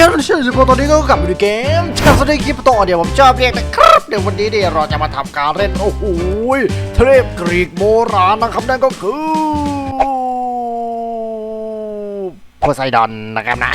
ครับทุกท่านทุกคนตอนนี้ก็กลับมาในเกมชาสเตคลิปต่อเดี๋ยวผมชอบเรียกนะครับ เดี๋ยววันนี้เนี่ยเราจะมาทำการเล่น โอ้โหเทพกรีกโบราณนะครับนั่นก็คือ โพไซดอนนะครับนะ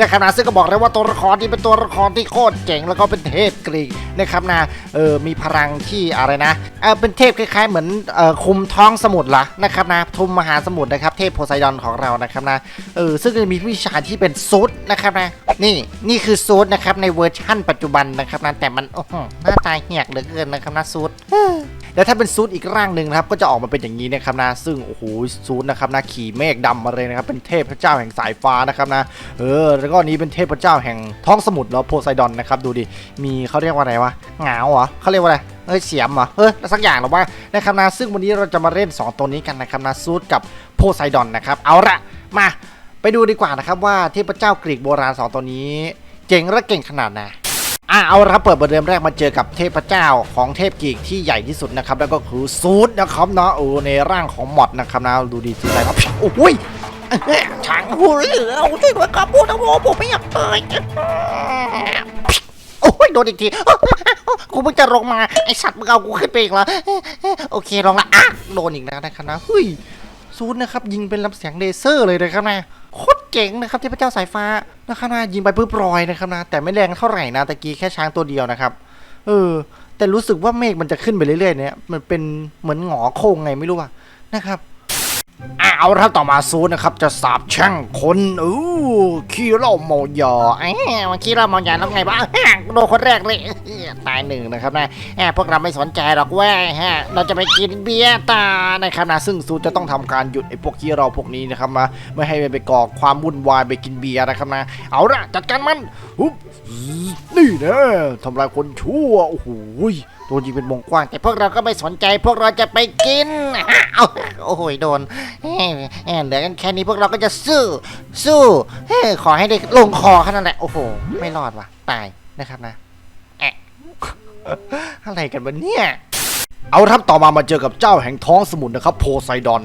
นะครับนะซึ่งก็บอกเลยว่าตัวละครที่เป็นตัวละครที่โคตรเจ๋งแล้วก็เป็นเทพกรีกนะครับนะเออมีพลังที่อะไรนะเออเป็นเทพคล้ายๆเหมือนเออคุมท้องสมุทรละนะครับนะทุมมหาสมุทรนะครับเทพโพไซดอนของเรานะครับนะเออซึ่งจะมีวิชาที่เป็นซูดนะครับนะนี่นี่คือซูดนะครับในเวอร์ชั่นปัจจุบันนะครับนะแต่มันโอ้โหหน้าตาเหียกเหลือเกินนะครับนะซูด แล้วถ้าเป็นซูดอีกร่างหนึ่งนะครับก็จะออกมาเป็นอย่างนี้นะครับนะซึ่งโอ้โหซูดนะครับนะขี่เมฆดำมาเลยนะครับเป็นเทพเจ้าแห่งสายฟ้านะครับนะเออแล้วก็นี้เป็นเทพเจ้าแห่งท้องสมุทรแล้วโพไซดอนนะครับดูดิมีเขาเรียกว่าอะไรวะหงาเหรอเขาเรียกว่าอะไรเอ้ยเสียมเหรอเออสักอย่างหรอวะนะครับนะซึ่งวันนี้เราจะมาเล่น 2 ตัวนี้กันนะครับนะซูดกับโพไซดอนนะครับเอาละมาไปดูดีกว่านะครับว่าเทพเจ้ากรีกโบราณ 2 ตัวนี้ เจ๋งและเก่งขนาดไหน อะเอาละครับเปิดประเดิมแรกมาเจอกับเทพเจ้าของเทพกรีกที่ใหญ่ที่สุดนะครับแล้วก็คือซูดนะครับเนาะโอ้ในร่างของมอดนะครับนะดูดีสุดเลยครับโอ้ยช้างหูเหลือช่วยด้วยครับพูดนะโมผมไม่อยากตายโอ้ยโดนอีกทีกูเพิ่งจะลงมาไอสัตว์มึงเอากูขึ้นไปอีกแล้วโอเคลองละอะโดนอีกแล้วนะครับนะเฮ้ย ซูดนะครับยิงเป็นลำเสียงเลเซอร์เลยนะครับนะโคตรเจ๋งนะครับเทพเจ้าสายฟ้านะครับนะยิงไปปุ๊บรอยนะครับนะแต่ไม่แรงเท่าไหร่นะตะกี้แค่ช้างตัวเดียวนะครับเออแต่รู้สึกว่าเมฆมันจะขึ้นไปเรื่อยๆเนี่ยมันเป็นเหมือนหงอโค้งไงไม่รู้อะนะครับอะ เอาละครับต่อมาซูนะครับ จะสาบแช่งคนอู้ขี้เหล่าเมายาแอบมาขี้เหล่าเมายาแล้วไงบ้างโดนคนแรกเลยตายหนึ่งนะครับนะแอบพวกเราไม่สนใจหรอกเว้ยฮะ เราจะไปกินเบียร์ตานะครับนะซึ่งซูจะต้องทำการหยุดไอ้พวกขี้เล่าพวกนี้นะครับมาไม่ให้มันไปก่อความวุ่นวายไปกินเบียร์นะครับนะเอาละจัดการมันอุ๊บนี่นะทำลายคนชั่วโอ้โหยโดนยิงเป็นวงกว้างแต่พวกเราก็ไม่สนใจพวกเราจะไปกิน โอ้โหยโดนเหลือกันแค่นี้พวกเราก็จะสู้ สู้เฮ้ขอให้ได้ลงคอแค่นั้นแหละโอ้โห ไม่รอดว่ะ ตายนะครับนะแอะอะไรกันวะเนี่ยเอาละครับต่อมามาเจอกับเจ้าแห่งท้องสมุทรนะครับ โพไซดอน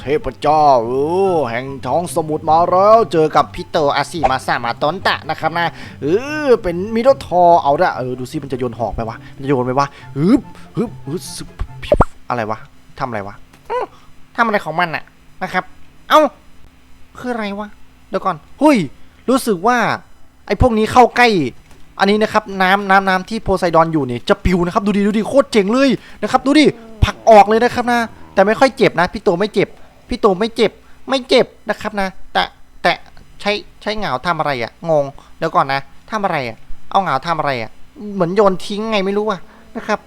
เทพเจ้าแห่งท้องสมุทรมาแล้ว เจอกับพี่โตอาซิมาซามาตอนตะนะครับนะเออเป็นมิโดทอเอาละเออดูซิมันจะโยนหอกไปวะมันจะโยนไปวะฮึบฮึบฮึบอะไรวะทำอะไรวะทำอะไรของมันน่ะ นะครับ เอ้า คืออะไรวะ เดี๋ยวก่อน หุยรู้สึกว่า ไอ้พวกนี้เข้าใกล้ อันนี้นะครับ น้ำน้ำน้ำที่โพไซดอนอยู่เนี่ยจะปิวนะครับ ดูดิ ดูดิ โคตรเจ๋งเลยนะครับ ดูดิผลักออกเลยนะครับนะ แต่ไม่ค่อยเจ็บนะ พี่โตไม่เจ็บ พี่โตไม่เจ็บ ไม่เจ็บนะครับนะ แต่แต่ใช้ใช้เหงาทำอะไรอะ่ะ งง เดี๋ยวก่อนนะทำอะไรอะ่ะ เอาเหงาทำอะไรอะ่ะ เหมือนโยนทิ้งไงไม่รู้อะนะครับ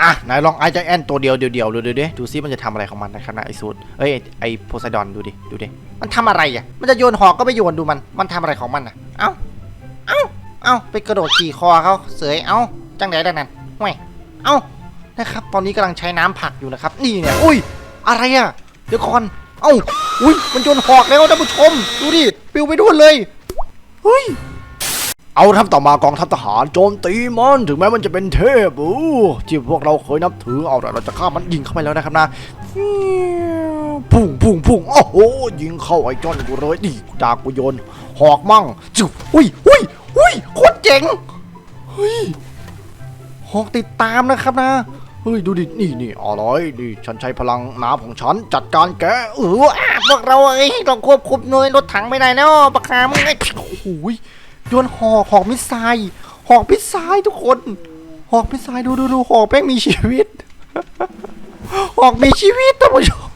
อะไหนลองไอจแอนตัวเดียวเดียวเดียวดูดิดูซิมันจะทำอะไรของมันนะครับนะไอซูดเอ้ยไอ้โพไซดอนดูดิดูดิมันทำอะไรอะมันจะโยนหอกก็ไม่โยนดูมัน มันทำอะไรของมันอะเอ้าเอ้าเอ้าไปกระโดดขี่คอเขาเสยเอ้าจังไดได้นั่นห่วยเอ้านะครับตอนนี้กำลังใช้น้ำผักอยู่นะครับนี่เนี่ยอุ้ยอะไรอะเดี๋ยวก่อนเอ้าอุ้ยมันโยนหอกแล้วท่านผู้ชม ดูดิปิวไปด้วยเลยเฮ้ย เอาทัพต่อมากองทัพทหารโจมตีมันถึงแม้มันจะเป็นเทพอู้ที่พวกเราเคยนับถือเอาละเราจะฆ่ามันยิงเข้าไปแล้วนะครับนะพุ่งพุ่งพุ่งโอ้โหยิงเข้าไอ้จอนกูเลยดิดากูโยนหอกมั่งจุอุ้ยอุ้ยอุ้ยโคตรเจ๋งเฮ้ยหอกติดตามนะครับนะเฮ้ยดูดินี่นี่อะไรนี่ฉันใช้พลังน้ำของฉันจัดการแกเออพวกเราเอ้ยต้องควบคุมหน่วยรถถังไม่ได้แล้วปะคามึงไอ้โอ้ย โยนหอกหอกมิสไซล์หอกมิสไซล์ทุกคนหอกมิสไซล์ดูดูดูหอกแม่งมีชีวิตหอกมีชีวิตท่านผู้ชม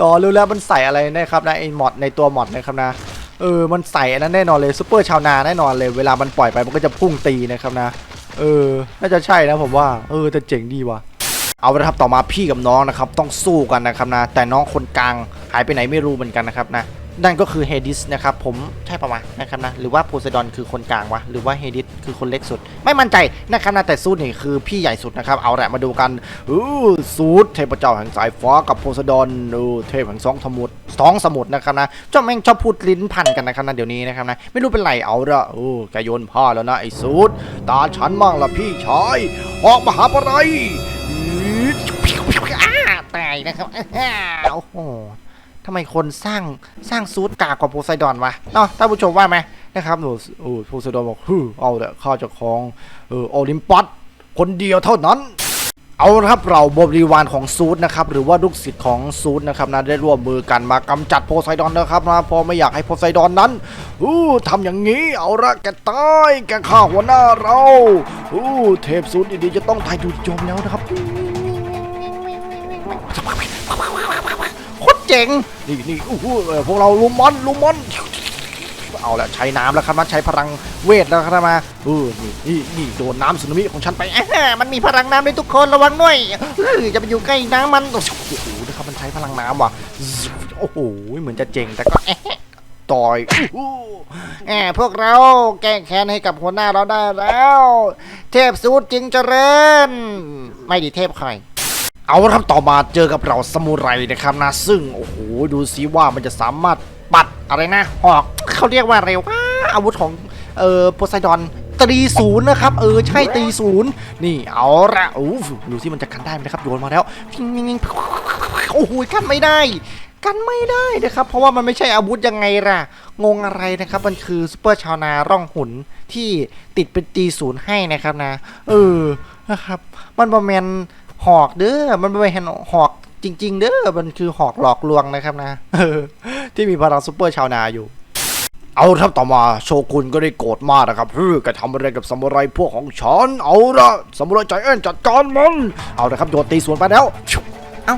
รอรู้แล้วมันใส่อะไรนะครับนะไอ้มอดในตัวมอดนะครับนะเออมันใส่อันนั้นแน่นอนเลยซูเปอร์ชาวนาแน่นอนเลยเวลามันปล่อยไปมันก็จะพุ่งตีนะครับนะเออ น่าจะใช่นะผมว่า เออแต่เจ๋งดีว่ะเอาละครับต่อมาพี่กับน้องนะครับ ต้องสู้กันนะครับนะแต่น้องคนกลางหายไปไหนไม่รู้เหมือนกันนะครับนะ นั่นก็คือเฮดิสนะครับผมใช่ปะวะนะครับนะหรือว่าโพไซดอนคือคนกลางวะหรือว่าเฮดิสคือคนเล็กสุด ไม่มั่นใจนะครับนะแต่ซูดนี่คือพี่ใหญ่สุดนะครับเอาแหละมาดูกันอู้ซูดเทพเจ้าแห่งสายฟ้ากับโพไซดอนอู้เทพแห่งสองสมุทรสองสมุทรนะครับนะเจ้าแม่งชอบพูดลิ้นพันกันนะครับนะเดี๋ยวนี้นะครับนะไม่รู้เป็นไรเอาละโอ้แกโยนผ้าแล้วนะไอ้ซูดตาฉันมั่งละพี่ชายออกมาหาอะไรอ้าตายนะครับโอ้โห ทำไมคนสร้างสร้างซูดกากกว่าโพไซดอนวะเนาะท่านผู้ชมว่าไหมนะครับหนูโอ้โพไซดอนบอกฮึเอาแต่ข้าจะครองเออโอลิมปัสคนเดียวเท่านั้น เอาครับเราบริวารของซูดนะครับหรือว่าลูกศิษย์ของซูดนะครับนะได้ร่วมมือกันมากำจัดโพไซดอนนะครับนะพราะไม่อยากให้โพไซดอนนั้นอู้ทำอย่างนี้เอาละแกตายแกฆ่าหัวหน้าเราอู้เทพซูดดีๆจะต้องตายดูจมแล้วนะครับ จ๋งนี่นี่อู้หูพวกเราลุมมันลุมมันเอาละใช้น้ำแล้วครับนะใช้พลังเวทแล้วครับมาเออนี่นี่นี่โดนน้ำสึนามิของฉันไปแอะมันมีพลังน้ำด้วยทุกคนระวังด้วยเออจะไปอยู่ใกล้น้ำมันโอ้โหนะครับมันใช้พลังน้ำว่ะโอ้โหเหมือนจะเจ๋งแต่ก็ต่อยแหมพวกเราแก้แค้นให้กับหัวหน้าเราได้แล้ว เทพสูตรจริงเจริญ ไม่ดีเทพใคร เอาละครับต่อมาเจอกับเราสมุไรนะครับนะซึ่งโอ้โหดูซิว่ามันจะสามารถปัดอะไรนะหอกเขาเรียกว่าเร็วว่าอาวุธของเอ่อโพไซดอนตรีศูนย์นะครับเออใช่ตรีศูนย์นี่เอาละโอ้โหดูซิมันจะกันได้ไหมครับโยนมาแล้วฟิงฟิงฟิงโอ้โหกันไม่ได้ กันไม่ได้นะครับ เพราะว่ามันไม่ใช่อาวุธยังไงล่ะ งงอะไรนะครับ มันคือซูเปอร์ชาวนาร่องหุนที่ติดเป็นตีศูนย์ให้นะครับนะ เออนะครับ มันบอแมน หอกเด้อมันไม่ใช่หอกจริง ๆ เด้อมันคือหอกหลอกลวงนะครับนะที่มีพลังซูเปอร์ชาวนาอยู่ เอาครับต่อมาโชกุนก็ได้โกรธมากนะครับเฮ้ยแกทำอะไรกับซามูไรพวกของฉันเอาละซามูไรใจแอนจัดการมันเอาละครับโยนตีสวนไปแล้วเอา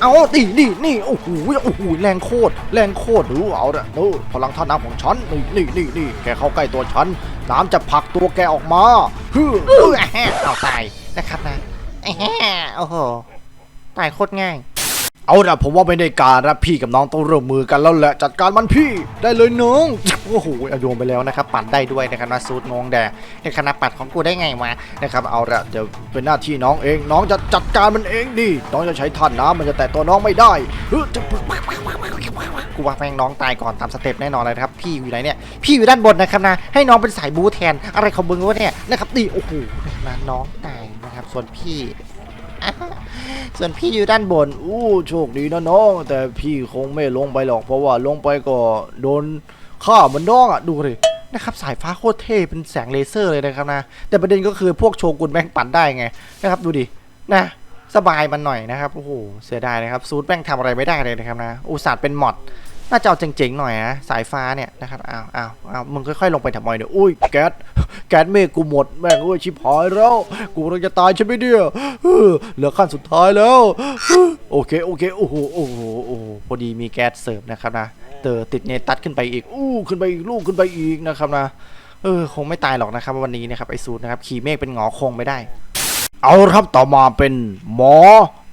เอาดินี่นี่โอ้โหโอ้โหแรงโคตรแรงโคตรดูเอาละดูพลังท่าน้ำของฉันนี่นี่นี่นี่แกเข้าใกล้ตัวฉันน้ำจะผลักตัวแกออกมาเออแอะเอาตายนะครับนะ โอ้โหตายโคตรง่าย เอาละผมว่าไม่ได้การนะพี่กับน้องต้องร่วมมือกันแล้วแหละจัดการมันพี่ได้เลยน้องโอ้โหเอาโยนไปแล้วนะครับ ปัดได้ด้วยนะครับนะซูดงงแดในคณะปัดของกูได้ไงวะนะครับเอาละเดี๋ยวเป็นหน้าที่น้องเอง น้องจะจัดการมันเองดิน้องจะใช้ท่านน้ำมันจะแตะตัวน้องไม่ได้กูว่าแม่งน้องตายก่อนตามสเต็ปแน่นอนเลยนะครับพี่อยู่ไหนเนี่ยพี่อยู่ด้านบนนะครับนะให้น้องเป็นสายบูแทนอะไรของมึงวะเนี่ยนะครับดิโอ้โห นะน้องตายนะครับ ส่วนพี่ ส่วนพี่อยู่ด้านบน อู้โชคดีนะน้อง แต่พี่คงไม่ลงไปหรอก เพราะว่าลงไปก็โดนฆ่าเหมือนน้องอะ ดูเลยนะครับสายฟ้าโคตรเท่เป็นแสงเลเซอร์เลยนะครับนะ แต่ประเด็นก็คือพวกโชกุนแม่งปั่นได้ไงนะครับดูดินะสบายมันหน่อยนะครับโอ้โหเสียดายนะครับซูดแม่งทำอะไรไม่ได้เลยนะครับนะอุตส่าห์เป็นมอด น่าจะเอาเจ๋งๆหน่อยนะสายฟ้าเนี่ยนะครับอ้าวอ้าวอ้าวมึงค่อยๆลงไปทำไมเนี่ยอุ้ยแก๊สแก๊สเมฆกูหมดแม่งเอ้ยชิบหายแล้ว กูกำลังจะตายใช่ไหมเนี่ยเออเหลือขั้นสุดท้ายแล้ว โอเคโอเคโอ้โหโอ้โหโอ้โหพอดีมีแก๊สเสร์ฟนะครับนะเตอติดเนตัดขึ้นไปอีกอู้ขึ้นไปอีกลูกขึ้นไปอีกนะครับนะเออคงไม่ตายหรอกนะครับวันนี้นะครับไอซูดนะครับขี่เมฆเป็นหงอคงไม่ได้ เอาครับต่อมาเป็นหมอ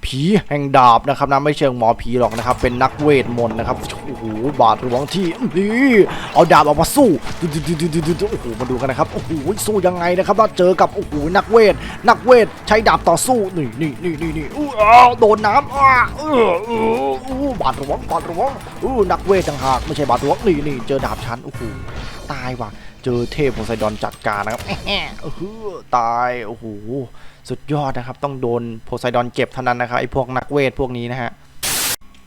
ผีแห่งดาบนะครับนะไม่เชิงหมอผีหรอกนะครับ เป็นนักเวทมนต์นะครับโอ้โหบาดหลวงที่นี่เอาดาบออกมาสู้ดูดูดูดูดูดูโอ้โหมาดูกันนะครับโอ้โหสู้ยังไงนะครับว่าเจอกับโอ้โหนักเวท นักเวทใช้ดาบต่อสู้นี่นี่นี่นี่นี่อู้อ้โดนน้ำอ้าเออเอออู้บาดหลวงบาดหลวงอู้นักเวทต่างหากไม่ใช่บาดหลวงนี่นี่เจอดาบชั้นโอ้โหตายว่ะ เจอเทพโพไซดอนจัดการนะครับแอะเออตายโอ้โหสุดยอดนะครับ ต้องโดนโพไซดอนเก็บเท่านั้นนะครับไอ้พวกนักเวทพวกนี้นะฮะ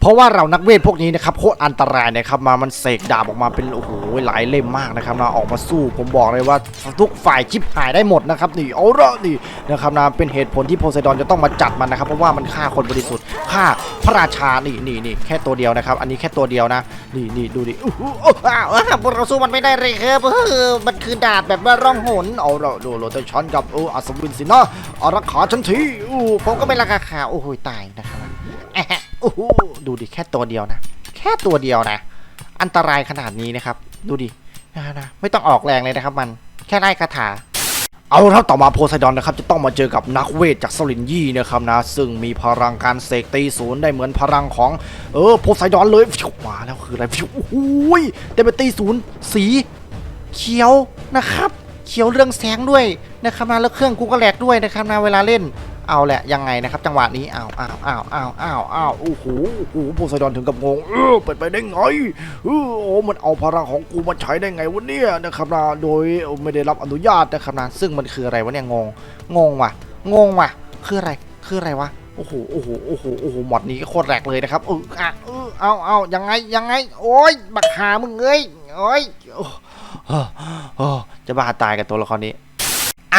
เพราะว่าเรานักเวทพวกนี้นะครับโคตรอันตรายนะครับมามันเสกดาบออกมาเป็นโอ้โหหลายเล่มมากนะครับนะออกมาสู้ผมบอกเลยว่าทุกฝ่ายชิบหายได้หมดนะครับนี่เอาละนี่นะครับนะเป็นเหตุผลที่โพไซดอนจะต้องมาจัดมันนะครับเพราะว่ามันฆ่าคนบริสุทธิ์ฆ่าพระราชานี่นี่นี่แค่ตัวเดียวนะครับ อันนี้แค่ตัวเดียวนะนี่นี่ดูดิอู้หูอ้าวอ้าวพวกเราสู้มันไม่ได้เลยครับเออมันคือดาบแบบว่าร่องหนเอาละดูโรเตชันกับเอออัศวินสินะอารักขาฉันทีอู้ผมก็ไม่ราคาขาโอ้โหตายนะครับ โอ้โหดูดิแค่ตัวเดียวนะ แค่ตัวเดียวนะ อันตรายขนาดนี้นะครับ ดูดินะนะไม่ต้องออกแรงเลยนะครับ มันแค่ไล่คาถา เอาละครับต่อมาโพไซดอนนะครับ จะต้องมาเจอกับนักเวทจากสลินยี่นะครับนะ ซึ่งมีพลังการเสกตีศูนย์ได้เหมือนพลังของเออโพไซดอนเลยฟิวมาแล้วคืออะไรฟิวโอ้โหยแต่เป็นตีศูนย์สีเขียวนะครับเขียวเรื่องแสงด้วยนะครับนะแล้วเครื่องกูก็แหลกด้วยนะครับนะเวลาเล่น เอาแหละยังไงนะครับ จังหวะนี้อ้าวอ้าวอ้าวอ้าวอ้าวอ้าวโอ้โหโอ้โหโพไซดอนถึงกับงงเออเป็นไปได้ไงเออโอ้มันเอาพลังของกูมาใช้ได้ไงวะเนี่ยนะครับนะโดยไม่ได้รับอนุญาตนะครับนะซึ่งมันคืออะไรวะเนี่ยงงงงว่ะงงว่ะคืออะไรคืออะไรวะโอ้โหโอ้โหโอ้โหโอ้โหหมดนี้โคตรแหลกเลยนะครับเอออะเออเอาเอายังไงยังไง โอ้ยบักหามึงเอ้ยโอ้ยจะบ้าตายกับตัวละครนี้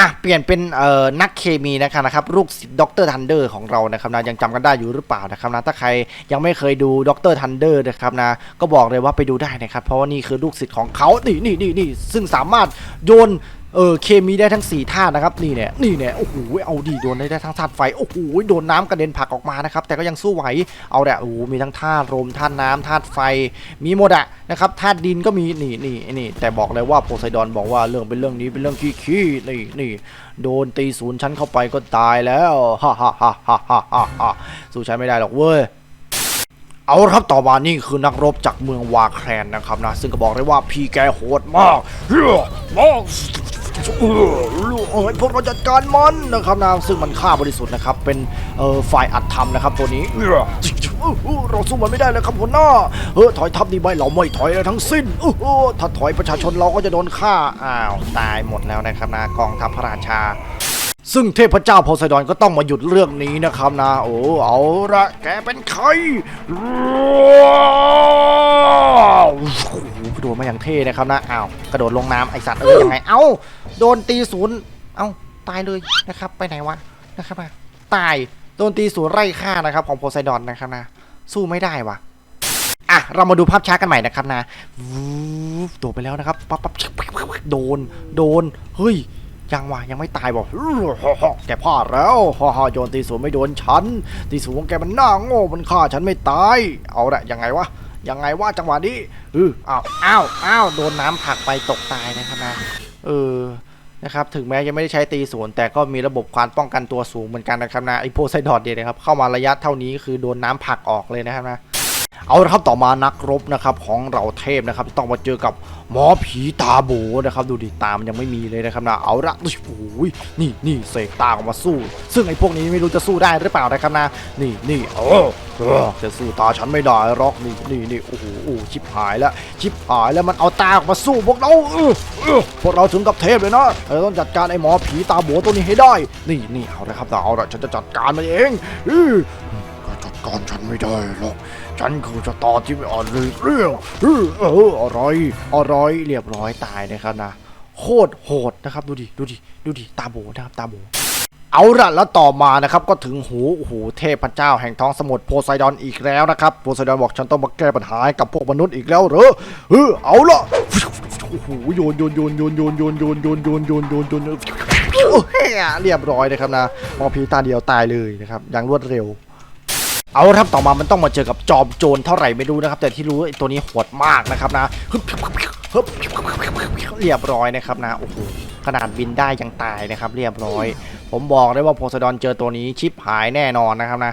อะเปลี่ยนเป็นเอ่อนักเคมีนะครับนะครับลูกศิษย์ด็อกเตอร์ทันเดอร์ของเรานะครับนะยังจำกันได้อยู่หรือเปล่านะครับนะถ้าใครยังไม่เคยดูด็อกเตอร์ทันเดอร์นะครับนะก็บอกเลยว่าไปดูได้นะครับเพราะว่านี่คือลูกศิษย์ของเขานี่นี่นี่นี่ซึ่งสามารถโยน เออเคมีได้ทั้ง4ธาตุนะครับนี่เนี่ยนี่เนี่ยโอ้โหเอาดีโดนได้ทั้งธาตุไฟโอ้โหโดนน้ำกระเด็นผักออกมานะครับแต่ก็ยังสู้ไหวเอาแหละโอ้โหมีทั้งธาตุลมธาตุน้ำธาตุไฟ มีหมดอะนะครับธาตุดินก็มีนี่นี่นี่แต่บอกเลยว่าโพไซดอนบอกว่าเรื่องเป็นเรื่องนี้เป็นเรื่องขี้ขี้นี่นี่โดนตีศูนย์ชั้นเข้าไปก็ตายแล้วฮ่าฮ่าฮ่าฮ่าฮ่าฮ่าสู้ฉันไม่ได้หรอกเว้ยเอาละครับต่อมานี่คือนักรบจากเมืองวาแครนนะครับนะ ซึ่งก็บอกได้ว่าพี่แกโหดมากเฮ้ยมาก เออเอ้ยพวกเราจัดการมันนะครับนะซึ่งมันฆ่าบริสุทธิ์นะครับ เป็นเอ่อฝ่ายอัดทำนะครับตัวนี้เออเราสู้มันไม่ได้แล้วครับหัวหน้าเออถอยทัพดีไหมเราไม่ถอยเลยทั้งสิ้นเออถ้าถอยประชาชนเราก็จะโดนฆ่าอ้าวตายหมดแล้วนะครับนะกองทัพพระราชา ซึ่งเทพเจ้าโพไซดอนก็ต้องมาหยุดเรื่องนี้นะครับนะ โอ้ เอาละแกเป็นใครโอ้โหกระโดดมาอย่างเท่นะครับนะอ้าวกระโดดลงน้ำไอสัตว์เอ้ยยังไง เอ้า โดนตีศูนย์ เอ้า ตายเลยนะครับ ไปไหนวะนะครับนะตาย โดนตีศูนย์ไร่ฆ่านะครับของโพไซดอนนะครับนะ สู้ไม่ได้วะอะ เรามาดูภาพช้ากันใหม่นะครับนะโดดไปแล้วนะครับปั๊บปั๊บโดน โดน เฮ้ย ยังวะยังไม่ตายบอกแกพลาดแล้วฮ่าฮโยนตีสูงไม่โดนฉัน ตีสูงของแกมันหน้าโง่มันฆ่าฉันไม่ตาย เอาละยังไงวะยังไงวะจังหวะนี้เอออ้าวอ้าวอ้าวโดนน้ำผลักไปตกตายนะครับนะเออนะครับถึงแม้ยังไม่ได้ใช้ตีสวนแต่ก็มีระบบการป้องกันตัวสูงเหมือนกันนะครับนะไอโพไซดอดเนี่ยนะครับเข้ามาระยะเท่านี้คือโดนน้ำผลักออกเลยนะครับนะ เอาละครับต่อมานักรบนะครับของเราเทพนะครับต้องมาเจอกับหมอผีตาโบนะครับดูดิตามนยังไม่มีเลยนะครับนะเอาละโอ้ยนี่นี่เสกตาออกมาสู้ ซึ่งไอ้พวกนี้ไม่รู้จะสู้ได้หรือเปล่านะครับนะนี่นี่เออเออจะสู้ตาฉันไม่ได้หรอกนี่นี่นี่โอ้โหชิบหายแล้วชิบหายแล้วมันเอาตาออกมาสู้พวกเราเออเออพวกเราถึงกับเทพเลยนะเราต้องจัดการไอ้หมอผีตาโบตัวนี้ให้ได้ นี่นี่เอาละครับเอาละฉันจะจัดการมันเองอ การฉันไม่ได้หรอก ฉันคือชะตาที่ไม่อ่อนเลยเรื่องเออเอออะไรอะไรเรียบร้อยตายนะครับนะ โคตรโหดนะครับ ดูดิ ดูดิ ดูดิ ตาโบนะครับ ตาโบเอาละแล้วต่อมานะครับก็ถึงหูโอ้โหเทพเจ้าแห่งท้องสมุทรโพไซดอนอีกแล้วนะครับโพไซดอนบอกฉันต้องมาแก้ปัญหาให้กับพวกมนุษย์อีกแล้วเหรอเออเอาละโอ้โหโยนโยนโยนโยนโยนโยนโยนโยนโยนโยนโยนโยนโยนเรียบร้อยนะครับนะมองพีตาเดียวตายเลยนะครับอย่างรวดเร็ว เอาครับต่อมามันต้องมาเจอกับจอมโจรเท่าไหร่ไม่รู้นะครับ แต่ที่รู้ไอ้ตัวนี้โหดมากนะครับนะเรียบร้อยนะครับนะโอ้โหขนาดบินได้ยังตายนะครับ เรียบร้อย ผมบอกได้ว่าโพไซดอนเจอตัวนี้ชิปหายแน่นอนนะครับนะ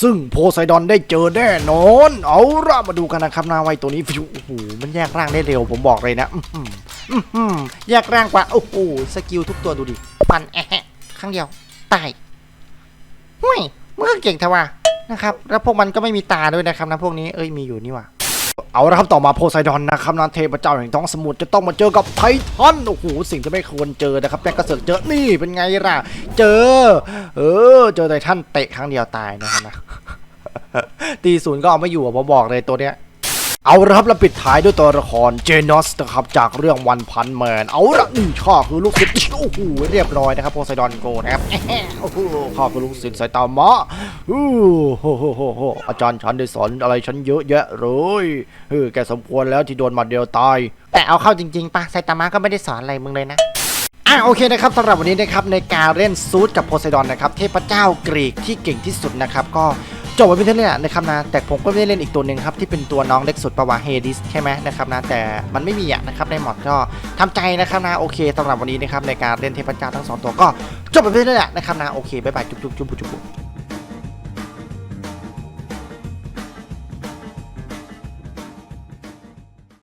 ซึ่งโพไซดอนได้เจอแน่นอน เอาละมาดูกันนะครับนาไวตัวนี้ฟิวโอ้โหมันแยกร่างได้เร็วผมบอกเลยนะอืแยกร่างกว่าโอ้โหสกิลทุกตัวดูดิฟันแอะครั้งเดียวตายห่วยมึงก็เก่งทว่า นะครับ แล้วพวกมันก็ไม่มีตาด้วยนะครับนะพวกนี้เอ้ยมีอยู่นี่ว่ะเอาละครับต่อมาโพไซดอนนะครับนะเทพเจ้าแห่งท้องสมุทรจะต้องมาเจอกับไททันโอ้โหสิ่งที่ไม่ควรเจอนะครับแม่กระเสือกเจอนี่เป็นไงล่ะ เจอ เออ เจอไททันเตะครั้งเดียวตายนะครับนะตีศูนย์ก็เอาไม่อยู่อะผมบอกเลยตัวเนี้ย เอาละครับแล้วปิดท้ายด้วยตัวละครเจนอสนะครับจากเรื่องวันพันแมนเอาละนี่ข้าคือลูกศิษย์โอ้โหเรียบร้อยนะครับโพไซดอนโกนะครับโอ้โหข้าคือลูกศิษย์ไซตามะอ้โหโหโหโหอาจารย์ฉันได้สอนอะไรฉันเยอะแยะเลยเออแกสมควรแล้วที่โดนมัดเดียวตาย แต่เอาเข้าจริงๆปะไซตามะก็ไม่ได้สอนอะไรมึงเลยนะอะโอเคนะครับสำหรับวันนี้นะครับในการเล่นซูดกับโพไซดอนนะครับเทพเจ้ากรีกที่เก่งที่สุดนะครับก็ จบไว้เพียงเท่านี้นะครับนะแต่ผมก็ไม่ได้เล่นอีกตัวหนึ่งครับที่เป็นตัวน้องเล็กสุดปะวาเฮดิสใช่ไหมนะครับนะแต่มันไม่มีอะนะครับในหมอดก็ทำใจนะครับนะโอเคสำหรับวันนี้นะครับในการเล่นเทพเจ้าทั้งสองตัวก็จบไปเพียงเท่านี้นะครับนะโอเคบายบายจุ๊บจุ๊บจุ๊บจุ๊บ